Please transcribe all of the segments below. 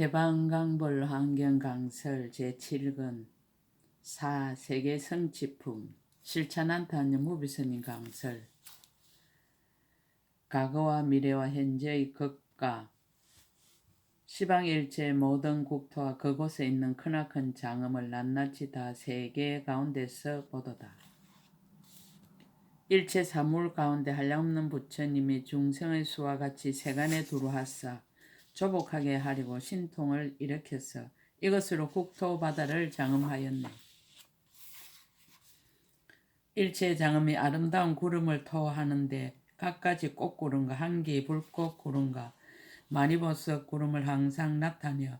대방강벌 환경강설 제7권 4. 세계 성취품 실천한다는 무비선인 강설 과거와 미래와 현재의 극과 시방일체 모든 국토와 그곳에 있는 크나큰 장엄을 낱낱이 다 세계 가운데서 보도다. 일체 사물 가운데 한량없는 부처님이 중생의 수와 같이 세간에 두루 하사 조복하게 하려고 신통을 일으켜서 이것으로 국토 바다를 장엄하였네. 일체 장엄이 아름다운 구름을 토하는데 갖가지 꽃구름과 한기 불꽃 구름과 마니보석 구름을 항상 나타내어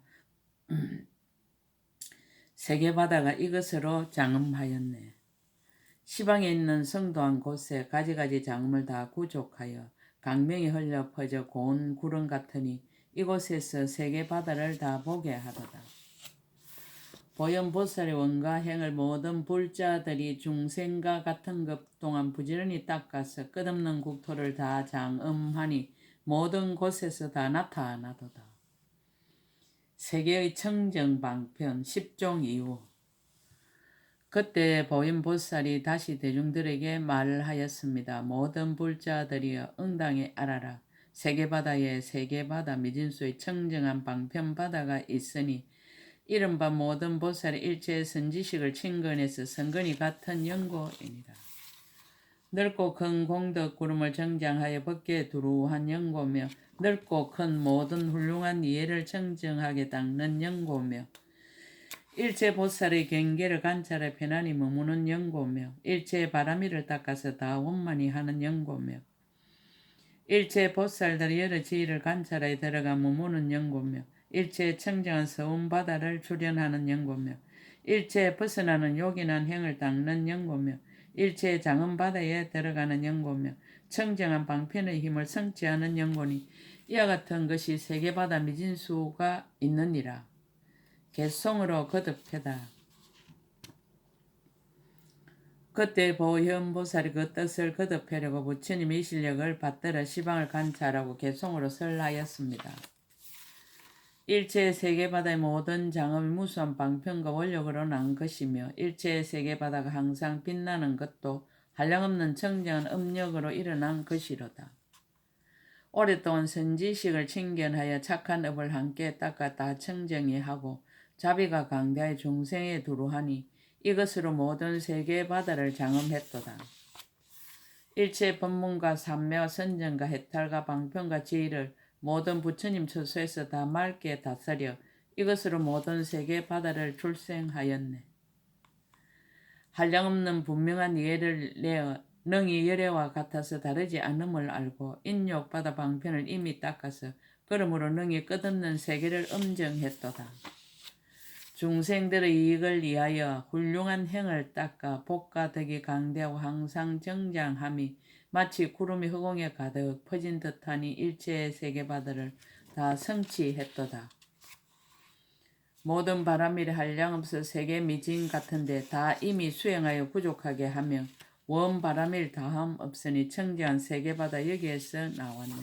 세계 바다가 이것으로 장엄하였네. 시방에 있는 성도 한 곳에 가지가지 장엄을 다 구족하여 강명이 흘려 퍼져 고운 구름 같으니 이곳에서 세계 바다를 다 보게 하도다. 보현보살의 원과 행을 모든 불자들이 중생과 같은 것 동안 부지런히 닦아서 끝없는 국토를 다 장엄하니 모든 곳에서 다 나타나도다. 세계의 청정방편 10종 이후 그때 보현보살이 다시 대중들에게 말을 하였습니다. 모든 불자들이여 응당히 알아라. 세계바다에 세계바다 미진수의 청정한 방편바다가 있으니 이른바 모든 보살의 일체의 선지식을 친근해서 선근이 같은 연고이니라. 넓고 큰 공덕 구름을 정장하여 벗게 두루한 연고며 넓고 큰 모든 훌륭한 이해를 정정하게 닦는 연고며 일체 보살의 경계를 관찰해 편안히 머무는 연고며 일체 바람이를 닦아서 다 원만히 하는 연고며 일체 보살들이 여러 지위를 관찰하여 들어가 머무는 연고며 일체 청정한 서운 바다를 출현하는 연고며 일체 벗어나는 요긴한 행을 닦는 연고며 일체 장은 바다에 들어가는 연고며 청정한 방편의 힘을 성취하는 연고니 이와 같은 것이 세계바다 미진수가 있느니라. 개성으로 거듭해다. 그때 보현보살이 그 뜻을 거듭하려고 부처님의 실력을 받들어 시방을 관찰하고 개성으로 설하였습니다. 일체 세계바다의 모든 장엄이 무수한 방편과 원력으로 난 것이며 일체 세계바다가 항상 빛나는 것도 한량없는 청정한 음력으로 일어난 것이로다. 오랫동안 선지식을 친견하여 착한 업을 함께 닦아 다 청정히 하고 자비가 강대하여 중생에 두루하니 이것으로 모든 세계 바다를 장엄했도다. 일체 법문과 삼매와 선정과 해탈과 방편과 지혜를 모든 부처님 처소에서 다 맑게 다스려 이것으로 모든 세계 바다를 출생하였네. 한량없는 분명한 이해를 내어 능이 열애와 같아서 다르지 않음을 알고 인욕바다 방편을 이미 닦아서 그러므로 능이 끝없는 세계를 엄정했도다. 중생들의 이익을 위하여 훌륭한 행을 닦아 복과 덕이 강대하고 항상 정장함이 마치 구름이 허공에 가득 퍼진 듯하니 일체의 세계바다를 다 성취했도다. 모든 바람일이 한량없어 세계 미진 같은데 다 이미 수행하여 부족하게 하며 원 바람일 다함 없으니 청정한 세계바다 여기에서 나왔네.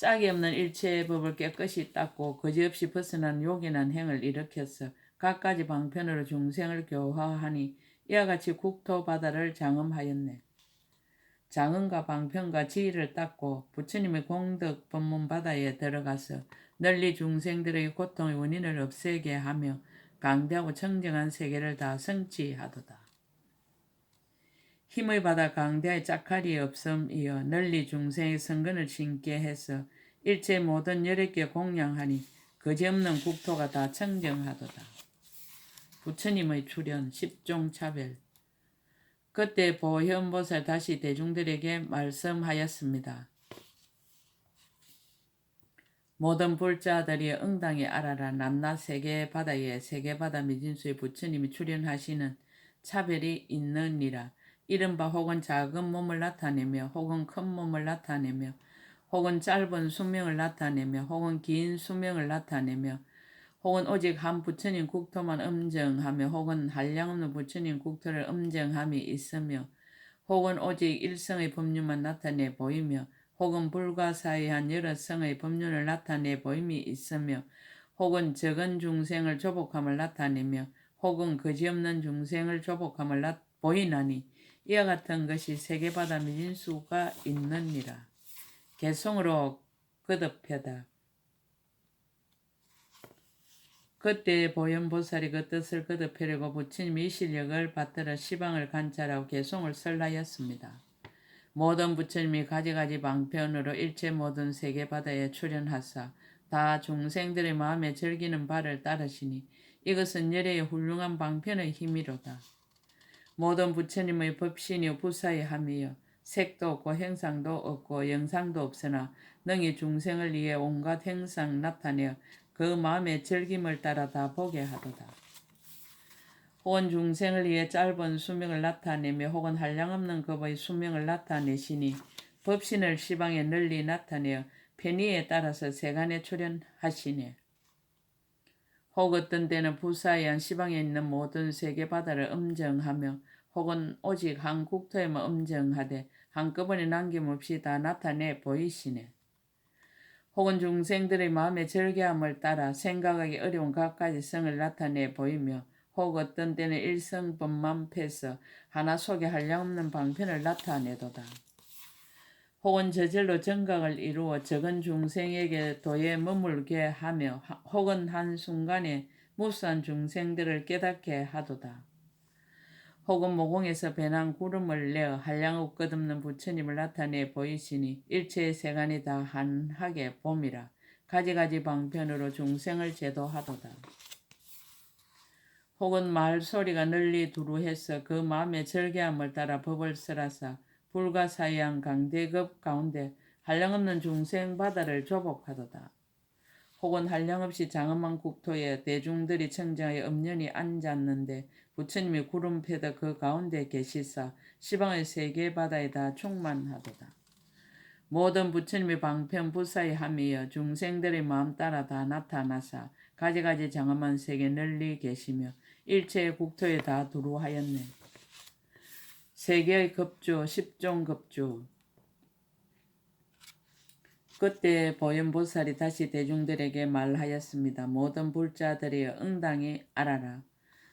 짝이 없는 일체의 법을 깨끗이 닦고 거지없이 벗어난 요긴한 행을 일으켜서 갖가지 방편으로 중생을 교화하니 이와 같이 국토 바다를 장엄하였네. 장엄과 방편과 지위를 닦고 부처님의 공덕 법문 바다에 들어가서 널리 중생들의 고통의 원인을 없애게 하며 강대하고 청정한 세계를 다 성취하도다. 힘의 바다 강대의 짝칼이 없음이여 널리 중생의 성근을 신게 해서 일체 모든 열애께 공양하니 거지없는 국토가 다 청정하도다. 부처님의 출현 십종 차별 그때 보현보살 다시 대중들에게 말씀하였습니다. 모든 불자들이 응당히 알아라 남나 세계 바다에 세계 바다 미진수의 부처님이 출현하시는 차별이 있느니라. 이른 바 혹은 작은 몸을 나타내며 혹은 큰 몸을 나타내며 혹은 짧은 수명을 나타내며 혹은 긴 수명을 나타내며 혹은 오직 한 부처님 국토만 음정하며 혹은 한량 없는 부처님 국토를 음정함이 있으며 혹은 오직 일성의 법률만 나타내 보이며 혹은 불가사의한 여러 성의 법륜을 나타내 보임이 있으며 혹은 적은 중생을 조복함을 나타내며 혹은 거지없는 중생을 조복함을 나, 보이나니 이와 같은 것이 세계 바다 미진수가 있느니라. 개성으로 거듭해다. 그때 보현보살이 그 뜻을 거듭하려고 부처님이 이 실력을 받들어 시방을 관찰하고 개송을 설하였습니다. 모든 부처님이 가지가지 방편으로 일체 모든 세계 바다에 출연하사 다 중생들의 마음에 즐기는 바를 따르시니 이것은 열애의 훌륭한 방편의 힘이로다. 모든 부처님의 법신이 부사의함이여 색도 없고 행상도 없고 영상도 없으나 능히 중생을 위해 온갖 행상 나타내어 그 마음의 즐김을 따라 다 보게 하도다. 혹은 중생을 위해 짧은 수명을 나타내며 혹은 한량없는 급의 수명을 나타내시니 법신을 시방에 널리 나타내어 편의에 따라서 세간에 출연하시네. 혹 어떤 때는 부사의한 시방에 있는 모든 세계 바다를 음정하며 혹은 오직 한 국토에만 음정하되 한꺼번에 남김없이 다 나타내 보이시네. 혹은 중생들의 마음의 절개함을 따라 생각하기 어려운 갖가지 성을 나타내 보이며 혹 어떤 때는 일성법만 패서 하나 속에 한량없는 방편을 나타내도다. 혹은 저절로 정각을 이루어 적은 중생에게 도에 머물게 하며 혹은 한순간에 무수한 중생들을 깨닫게 하도다. 혹은 모공에서 배난 구름을 내어 한량없 끝없는 부처님을 나타내 보이시니 일체의 세간이 다 한하게 봄이라 가지가지 방편으로 중생을 제도하도다. 혹은 말 소리가 널리 두루해서 그 마음의 절개함을 따라 법을 설하사 불가사의한 강대급 가운데 한량없는 중생 바다를 조복하도다. 혹은 한량없이 장엄한 국토에 대중들이 청정하여 엄연히 앉았는데 부처님이 구름 패다 그 가운데 계시사 시방의 세계 바다에다 충만하도다. 모든 부처님의 방편 부사의 함이여 중생들의 마음 따라 다 나타나사 가지가지 장엄한 세계 널리 계시며 일체의 국토에 다 두루하였네. 세계의 급주, 십종 급주. 그때 보현보살이 다시 대중들에게 말하였습니다. 모든 불자들이 응당히 알아라.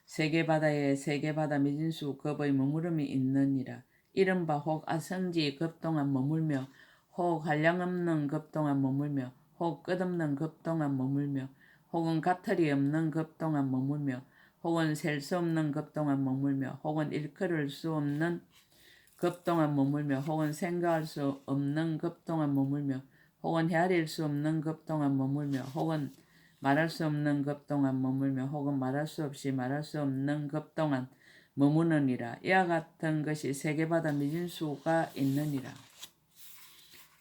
세계 바다에 세계 바다 미진수 급의 머무름이 있느니라. 이른바 혹 아성지 급동안 머물며 혹 한량 없는 급동안 머물며 혹 끝없는 급동안 머물며 혹은 가틀이 없는 급동안 머물며 혹은 셀 수 없는 급동안 머물며 혹은 일컬을 수 없는 급동안 머물며 혹은 생각할 수 없는 급동안 머물며 혹은 헤아릴 수 없는 급동안 머물며 혹은 말할 수 없는 급 동안 머물며 혹은 말할 수 없이 말할 수 없는 급 동안 머무느니라. 이와 같은 것이 세계바다 미진수가 있느니라.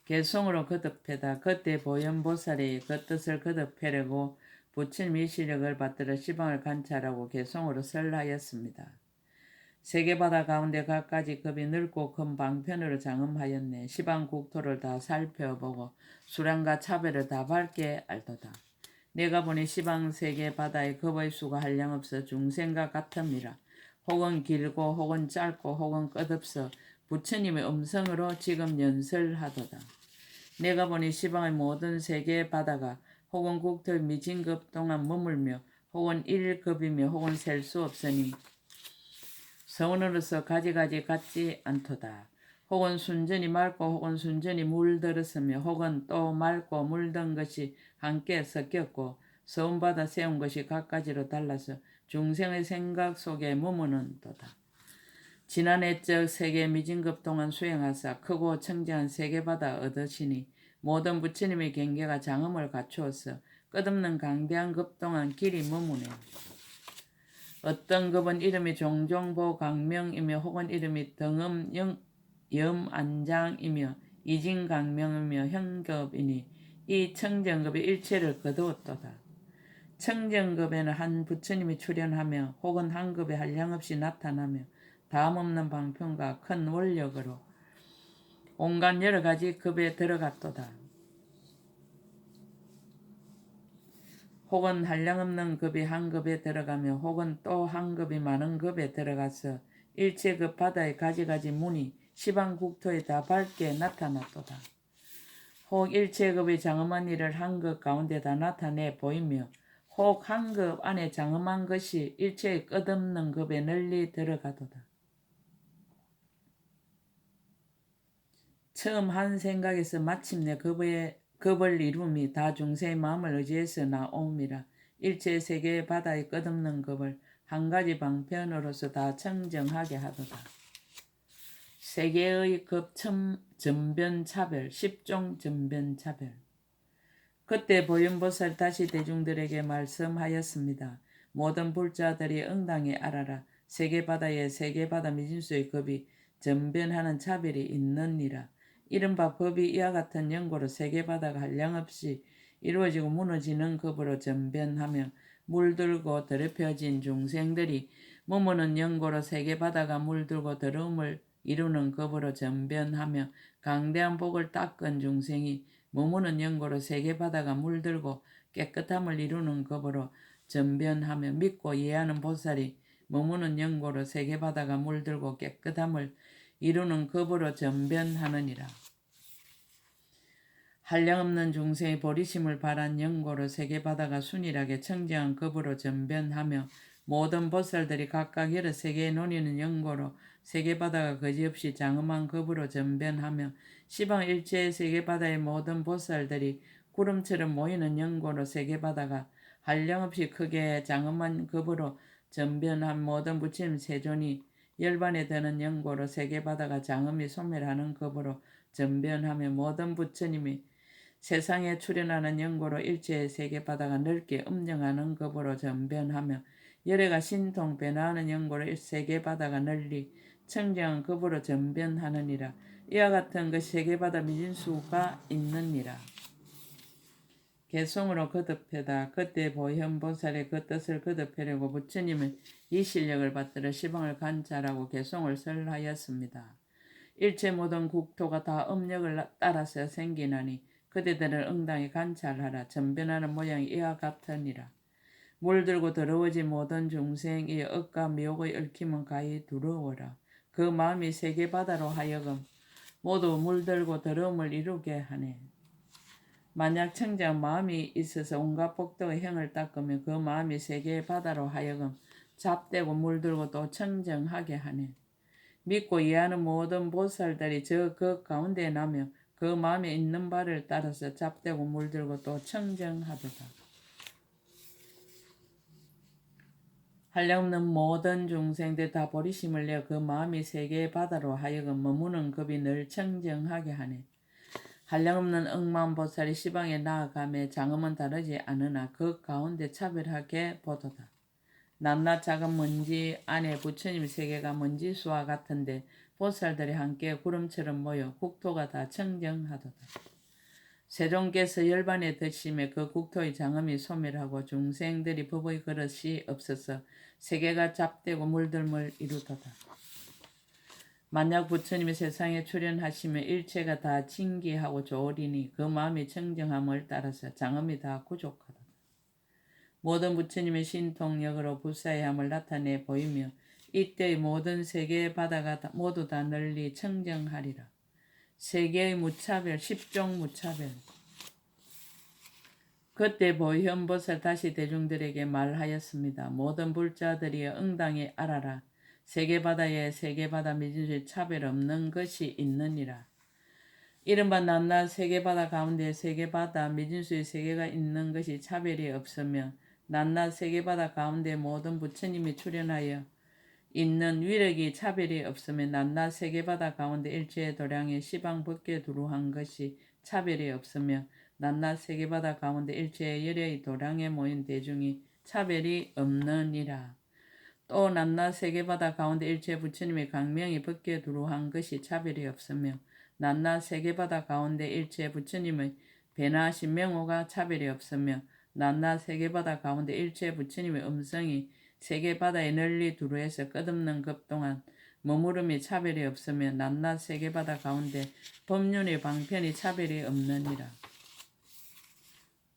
개성으로 거듭해다 그때 보현보살이 그 뜻을 거듭해려고 부처님이 시력을 받들어 시방을 관찰하고 개성으로 설하였습니다. 세계바다 가운데 갖가지 급이 넓고 큰 방편으로 장엄하였네. 시방 국토를 다 살펴보고 수량과 차별을 다 밝게 알도다. 내가 보니 시방 세계 바다의 겁의 수가 한량없어 중생과 같음이라. 혹은 길고 혹은 짧고 혹은 끝없어 부처님의 음성으로 지금 연설하도다. 내가 보니 시방의 모든 세계 바다가 혹은 국토의 미진급 동안 머물며 혹은 일급이며 혹은 셀 수 없으니 성원으로서 가지가지 같지 않도다. 혹은 순전히 맑고 혹은 순전히 물들었으며 혹은 또 맑고 물든 것이 함께 섞였고 서운받아 세운 것이 각가지로 달라서 중생의 생각 속에 머무는 도다. 지난해적 세계 미진급 동안 수행하사 크고 청정한 세계바다 얻으시니 모든 부처님의 경계가 장엄을 갖추어서 끝없는 강대한 급 동안 길이 머무네. 어떤 급은 이름이 종종보 강명이며 혹은 이름이 등음 영, 염안장이며 이진강명이며 현급이니 이 청정급의 일체를 거두었도다. 청정급에는 한 부처님이 출연하며 혹은 한 급에 한량없이 나타나며 다음 없는 방편과 큰 원력으로 온갖 여러 가지 급에 들어갔도다. 혹은 한량없는 급이 한 급에 들어가며 혹은 또 한 급이 많은 급에 들어가서 일체급 바다의 가지가지 문이 시방 국토에 다 밝게 나타났도다. 혹 일체급의 장엄한 일을 한 것 가운데 다 나타내 보이며 혹 한 급 안에 장엄한 것이 일체의 끝없는 급에 널리 들어가도다. 처음 한 생각에서 마침내 급의, 급을 이룸이 다 중생의 마음을 의지해서 나옴이라. 일체 세계 바다의 끝없는 급을 한 가지 방편으로서 다 청정하게 하도다. 세계의 급첨 전변 차별, 십종 전변 차별. 그때 보현보살 다시 대중들에게 말씀하였습니다. 모든 불자들이 응당히 알아라. 세계바다에 세계바다 미진수의 급이 전변하는 차별이 있느니라. 이른바 법이 이와 같은 연고로 세계바다가 한량없이 이루어지고 무너지는 급으로 전변하며 물들고 더럽혀진 중생들이 머무는 연고로 세계바다가 물들고 더러움을 이루는 급으로 전변하며 강대한 복을 닦은 중생이 머무는 연고로 세계 바다가 물들고 깨끗함을 이루는 급으로 전변하며 믿고 이해하는 보살이 머무는 연고로 세계 바다가 물들고 깨끗함을 이루는 급으로 전변하느니라. 한량없는 중생의 버리심을 바란 연고로 세계 바다가 순일하게 청정한 급으로 전변하며 모든 보살들이 각각 여러 세계에 논의는 연고로 세계바다가 거지없이 장엄한 급으로 전변하며 시방 일체의 세계바다의 모든 보살들이 구름처럼 모이는 연고로 세계바다가 한량없이 크게 장엄한 급으로 전변한 모든 부처님 세존이 열반에 드는 연고로 세계바다가 장엄히 소멸하는 급으로 전변하며 모든 부처님이 세상에 출현하는 연고로 일체의 세계바다가 넓게 음정하는 급으로 전변하며 열애가 신통 변화하는 연고로 세계바다가 널리 청정한 급으로 전변하느니라. 이와 같은 그 세계바다 미진수가 있느니라. 개성으로 거듭해다. 그때 보현보살의 그 뜻을 거듭하려고 부처님은 이 실력을 받들어 시방을 관찰하고 개성을 설하였습니다. 일체 모든 국토가 다 음력을 따라서 생기나니 그대들을 응당히 관찰하라. 전변하는 모양이 이와 같으니라. 물들고 더러워진 모든 중생의 억과 미혹의 얽힘은 가히 두려워라. 그 마음이 세계 바다로 하여금 모두 물들고 더러움을 이루게 하네. 만약 청정 마음이 있어서 온갖 복덕의 형을 닦으면 그 마음이 세계의 바다로 하여금 잡되고 물들고 또 청정하게 하네. 믿고 이해하는 모든 보살들이 저 그 가운데 나며 그 마음에 있는 바를 따라서 잡되고 물들고 또 청정하도다. 한량없는 모든 중생들 다 버리심을 내어 그 마음이 세계의 바다로 하여금 머무는 급이 늘 청정하게 하네. 한량없는 억만보살이 시방에 나아가며 장엄은 다르지 않으나 그 가운데 차별하게 보도다. 낱낱 작은 먼지 안에 부처님 세계가 먼지 수와 같은데 보살들이 함께 구름처럼 모여 국토가 다 청정하도다. 세종께서 열반에 드심에 그 국토의 장엄이 소멸하고 중생들이 법의 그릇이 없어서 세계가 잡되고 물들물 이루도다. 만약 부처님이 세상에 출현하시면 일체가 다 징기하고 조리니 그 마음이 청정함을 따라서 장엄이 다 구족하다. 모든 부처님의 신통력으로 불사의 함을 나타내 보이며 이때의 모든 세계의 바다가 다, 모두 다 널리 청정하리라. 세계의 무차별, 십종 무차별. 그때 보현보살 다시 대중들에게 말하였습니다. 모든 불자들이 응당히 알아라. 세계바다에 세계바다 미진수의 차별 없는 것이 있느니라. 이른바 낱낱 세계바다 가운데 세계바다 미진수의 세계가 있는 것이 차별이 없으면 낱낱 세계바다 가운데 모든 부처님이 출현하여 있는 위력이 차별이 없으면 낱낱 세계 바다 가운데 일체의 도량에 시방 벗게 두루한 것이 차별이 없으며 낱낱 세계 바다 가운데 일체의 열의 도량에 모인 대중이 차별이 없느니라. 또 낱낱 세계 바다 가운데 일체 부처님의 강명이 벗게 두루한 것이 차별이 없으며 낱낱 세계 바다 가운데 일체 부처님의 배나하신 명호가 차별이 없으며 낱낱 세계 바다 가운데 일체 부처님의 음성이 세계 바다에 널리 두루해서 끝없는 급 동안 머무름이 차별이 없으며 낱낱 세계 바다 가운데 법륜의 방편이 차별이 없느니라.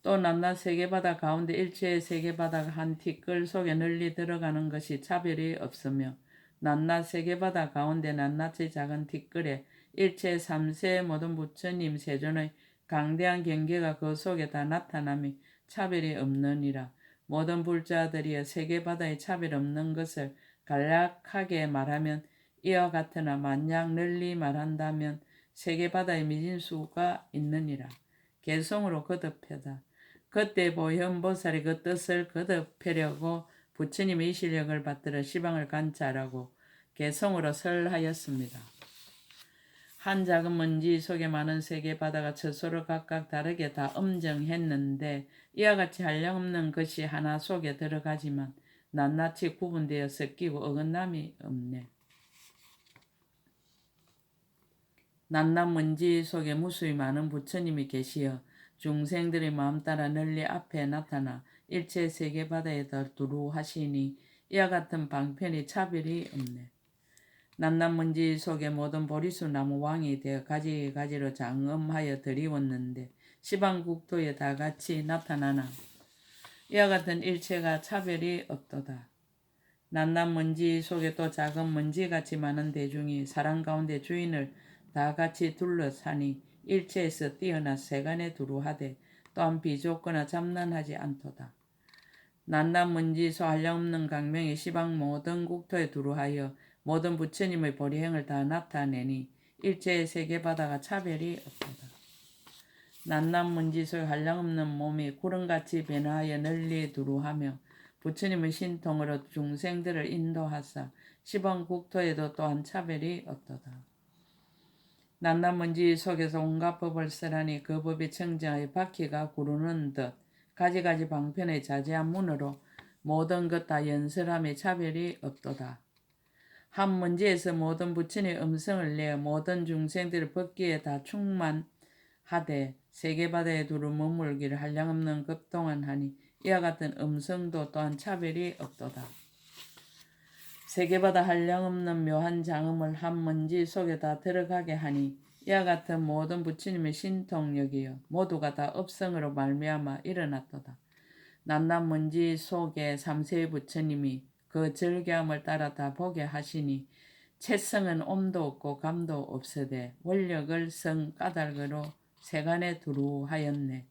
또 낱낱 세계 바다 가운데 일체의 세계 바다가 한 티끌 속에 널리 들어가는 것이 차별이 없으며 낱낱 세계 바다 가운데 낱낱의 작은 티끌에 일체 삼세 모든 부처님 세존의 강대한 경계가 그 속에 다 나타나며 차별이 없느니라. 모든 불자들이여 세계 바다에 차별 없는 것을 간략하게 말하면 이와 같으나 만약 널리 말한다면 세계 바다에 미진 수가 있느니라. 개성으로 거듭해다. 그때 보현보살이 그 뜻을 거듭하려고 부처님의 이 실력을 받들어 시방을 관찰하고 개성으로 설하였습니다. 한 작은 먼지 속에 많은 세계 바다가 처소로 각각 다르게 다 엄정했는데 이와 같이 한량없는 것이 하나 속에 들어가지만 낱낱이 구분되어 섞이고 어긋남이 없네. 낱낱 먼지 속에 무수히 많은 부처님이 계시어 중생들의 마음 따라 널리 앞에 나타나 일체 세계 바다에 두루 하시니 이와 같은 방편이 차별이 없네. 먼지 속에 모든 보리수 나무 왕이 되어 가지 가지로 장엄하여 드리웠는데 시방 국토에 다 같이 나타나나 이와 같은 일체가 차별이 없도다. 먼지 속에 또 작은 먼지같이 많은 대중이 사람 가운데 주인을 다 같이 둘러싸니 일체에서 뛰어나 세간에 두루하되 또한 비좁거나 잠난하지 않도다. 낱낱 먼지소 한량없는 강명이 시방 모든 국토에 두루하여 모든 부처님의 보리행을 다 나타내니 일체의 세계 바다가 차별이. 낱낱 먼지소의 한량없는 몸이 구름같이 변화하여 널리 두루하며 부처님의 신통으로 중생들을 인도하사 시방 국토에도 또한 차별이 없도다. 먼지 속에서 온갖 법을 쓰라니 그 법이 청정하여 바퀴가 구르는 듯 가지가지 방편의 자제한 문으로 모든 것 다 연설함에 차별이 없도다. 한 문제에서 모든 부친의 음성을 내어 모든 중생들의 법기에 다 충만하되 세계바다에 두루 머물기를 한량없는 급동안 하니 이와 같은 음성도 또한 차별이 없도다. 세계바다 한량없는 묘한 장음을 한 먼지 속에 다 들어가게 하니 이와 같은 모든 부처님의 신통력이여 모두가 다 업성으로 말미암아 일어났도다. 낱낱 먼지 속에 삼세의 부처님이 그 절개함을 따라 다 보게 하시니 채성은 옴도 없고 감도 없으되 원력을 성 까닭으로 세간에 두루하였네.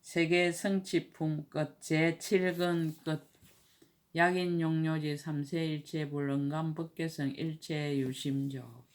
세계 성취품 끝 제7근 끝 약인 용료지 삼세 일체 불응감 법계성 일체 유심조